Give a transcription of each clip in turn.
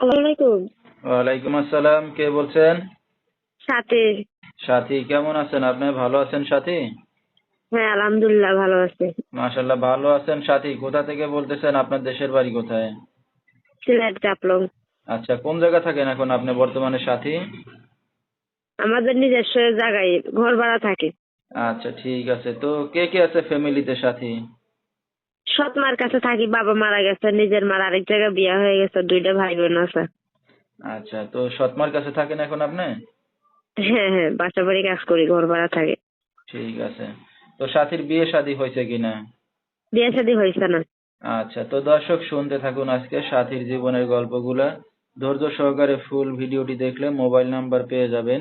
ওয়ালাইকুম আসসালাম কে বলছেন? সাথে। সাথী কেমন আছেন আপনি? ভালো আছেন সাথী? হ্যাঁ আলহামদুলিল্লাহ ভালো আছে। মাশাল্লাহ ভালো আছেন সাথী? কোথা থেকে বলতেছেন আপনার দেশের বাড়ি কোথায়? সিলেট আচ্ছা কোন জায়গা থাকেন এখন আপনি বর্তমানে সাথী? আমাদের নিজস্ব জায়গায় ঘর ভাড়া থাকে। আচ্ছা ঠিক আছে। তো কে কে আছে ফ্যামিলিতে সাথী? সৎ মার কাছে থাকি বাবা মারা গেছে নিজের মার আরেক জায়গায় বিয়ে হয়ে গেছে দুইটা ভাই বোন আছে। আচ্ছা তো সৎমার কাছে থাকেন এখন আপনি? হ্যাঁ হ্যাঁ বাসা বাড়ি কাজ করি ঘর ভাড়া থাকে। ঠিক আছে। তো সাথীর বিয়ে শাদী হয়েছে কিনা? বিয়ে শাদী হয়েছে না। আচ্ছা তো দর্শক শুনতে থাকুন আজকে সাথীর জীবনের গল্পগুলা। ধৈর্য সহকারে ফুল ভিডিওটি দেখলে মোবাইল নাম্বার পেয়ে যাবেন।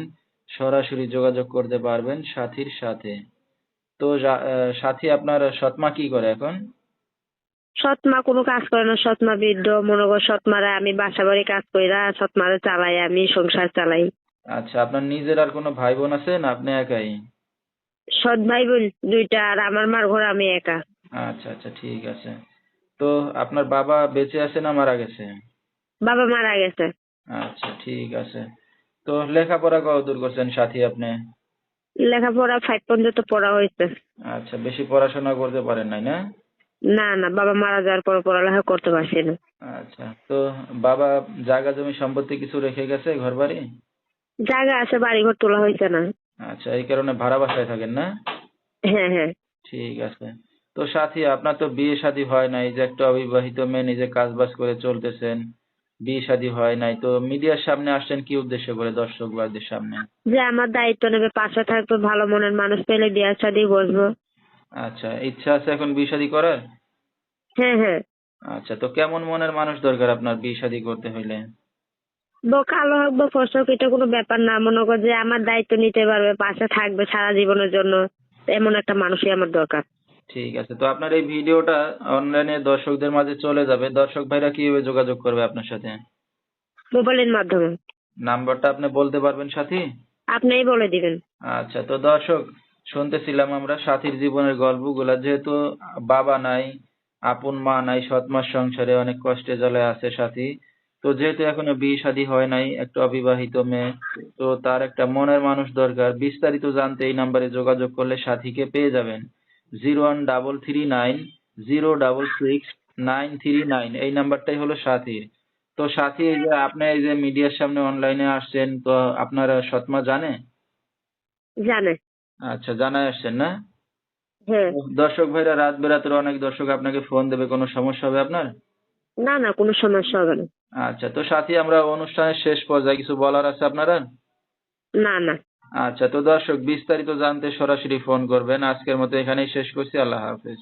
সরাসরি যোগাযোগ করতে পারবেন সাথীর সাথে। তো সাথী আপনার সৎমা কি করে এখন? সৎ মা কোনো কাজ করে না সৎ মা বৃদ্ধ মনে কর সৎ মারা আমি বাসা বাড়ি কাজ করি না সৎ মারা চালাই আমি সংসার চালাই। আচ্ছা আপনার নিজের আর কোনো ভাই বোন আছে না আপনি একাই? সৎ ভাই বোন দুইটা আর আমার মার ঘর আমি একা। আচ্ছা আচ্ছা ঠিক আছে। তো আপনার বাবা বেঁচে আছে না মারা গেছে? বাবা মারা গেছে। আচ্ছা ঠিক আছে। তো লেখাপড়া কতদূর করছেন সাথী আপনি? লেখাপড়া ফাইভ পর্যন্ত পড়া হয়েছে। আচ্ছা বেশি পড়াশোনা করতে পারেন নাই না? না না বাবা মারা যাওয়ার পর পড়ালেখা করতে পারছি না। আচ্ছা তো বাবা জায়গা জমি সম্পত্তি কিছু রেখে গেছে ঘর বাড়ি জায়গা আছে বাড়ি ঘর তোলা হয়েছে না। আচ্ছা এই কারণে ভাড়া বাসায় থাকেন না? হ্যাঁ হ্যাঁ। ঠিক আছে। তো সাথী আপনার তো বিয়ে শাদী হয় নাই যে একটা অবিবাহিত মেয়ে নিজে কাজ বাজ করে চলতেছেন বিয়ে শাদী হয় নাই। তো মিডিয়ার সামনে আসছেন কি উদ্দেশ্য করে দর্শক বাদের সামনে? যে আমার দায়িত্ব নেবে পাশে থাকবে ভালো মনের মানুষ পেলে বিয়ে শাদি বসবো। আচ্ছা ইচ্ছা আছে এখন বিয়ে শাদী করার? হ্যাঁ হ্যাঁ। আচ্ছা তো কেমন মনের মানুষ দরকার আপনার বিয়ে শাদী করতে হইলে? বো কালো হোক বা ফসল হোক এটা কোনো ব্যাপার না। মনে কর যে আমার দায়িত্ব নিতে পারবে পাশে থাকবে সারা জীবনের জন্য। এমন একটা মানুষই আমার দরকার। ঠিক আছে তো আপনার এই ভিডিওটা অনলাইনে দর্শকদের মাঝে চলে যাবে। দর্শক ভাইরা কীভাবে যোগাযোগ করবে আপনার সাথে? মোবাইলের মাধ্যমে। নাম্বারটা আপনি বলতে পারবেন সাথী? আপনিই বলে দিবেন। আচ্ছা তো দর্শক শুনতেছিলাম আমরা সাথীর জীবনের গল্পগুলা। যেহেতু বাবা নাই, আপন মা নাই সৎ মার সংসারে অনেক কষ্টে জ্বালায় আছে সাথী। তো যেহেতু এখনও বিয়ে শাদী হয় নাই, একটা অবিবাহিত মেয়ে, তো তার একটা মনের মানুষ দরকার। বিস্তারিত জানতে এই নাম্বারে যোগাযোগ করলে সাথীকে পেয়ে যাবেন। Zero one double three nine, zero double six nine three nine. এই নাম্বারটাই হলো সাথীর। তো সাথী, এই যে আপনি এই যে মিডিয়ার সামনে অনলাইনে আসছেন, তো আপনার সৎমা জানে? জানে। আচ্ছা জানাই আসছেন না? হ্যাঁ। দর্শক ভাইরা রাত বেরাতের অনেক দর্শক আপনাকে ফোন দেবে কোনো সমস্যা হবে আপনার? না না কোনো সমস্যা হবে না। আচ্ছা তো সাথী আমরা অনুষ্ঠানের শেষ পর্যায়ে কিছু বলার আছে আপনারা? না না। আচ্ছা তো দর্শক বিস্তারিত জানতে সরাসরি ফোন করবেন। আজকের মতো এখানেই শেষ করছি আল্লাহ হাফেজ।